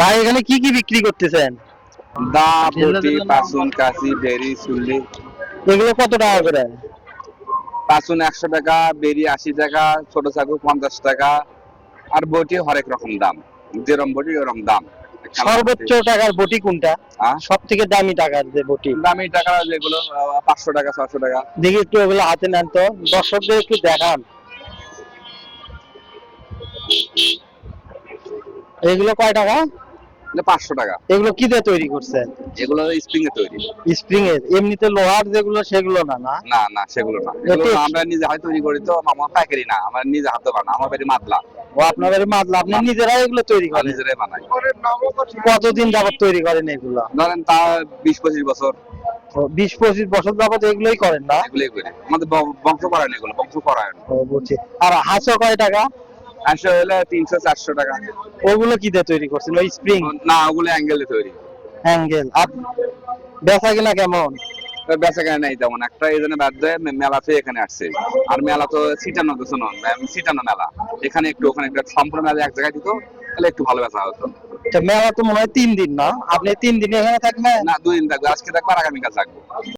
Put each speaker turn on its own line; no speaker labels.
ভাই এখানে কি কি বিক্রি করতেছেন?
দা বটি পাসুন কাশি বেরি চুল্লি।
এগুলো কত টাকা করে?
পাসুন একশো টাকা বেরি আশি টাকা ছোট চাকু পঞ্চাশ টাকা আর বটি হরেক রকম দাম। যেরকম বটি ওরকম দাম।
সর্বোচ্চ টাকার বটি কোনটা?
হ্যাঁ?
সব থেকে দামি টাকার যে বটি?
দামি টাকা যেগুলো পাঁচশো টাকা ছশো টাকা।
দেখি একটু ওগুলো হাতে নেন তো। দর্শকদের একটু দেখান। এগুলো কয় টাকা?
পাঁচশো টাকা।
এগুলো কি দিয়ে তৈরি করছেন?
এগুলো স্প্রিং এ তৈরি।
স্প্রিং এর এমনিতে লোহার যেগুলো সেগুলো না না?
না না সেগুলো না। এগুলো আমরা নিজে হাতে তৈরি করি তো আমার পাইকারি না আমার নিজে হাতে বানা আমার বাড়ি মাদলা
ও আপনাদের মাদলা আপনি নিজেরাই এগুলো তৈরি করেন?
নিজেরাই বানাই।
কতদিন যাবত তৈরি করেন এগুলো?
ধরেন তা বিশ পঁচিশ বছর।
বিশ পঁচিশ বছর যাবত এগুলোই করেন না?
এগুলোই করি। আমাদের বংশ করায়ন এগুলো বংশ করায়ন
বুঝছি। আর হাঁসও কয় টাকা?
হলে তিনশো চারশো টাকা।
ওগুলো কি দিয়ে তৈরি করছেন? ওই স্প্রিং
না ওগুলো অ্যাঙ্গেলে তৈরি।
হ্যাঙ্গেল আর বেচা কিনা কেমন?
বেচা কেনা নাই তেমন একটা এই জন্য মেলা থেকে এখানে আসছে। আর মেলা তো সিটানো তো শোনো সিটানো মেলা। এখানে একটু ওখানে একটু সম্পূর্ণ মেলা এক জায়গায় দিত তাহলে একটু ভালো বেচা হতো।
তো মেলা তো মনে হয় তিন দিন না? আপনি তিন দিন এখানে থাকবেন?
না দুই দিন থাকবে আজকে থাকব আর আগামীকাল থাকব।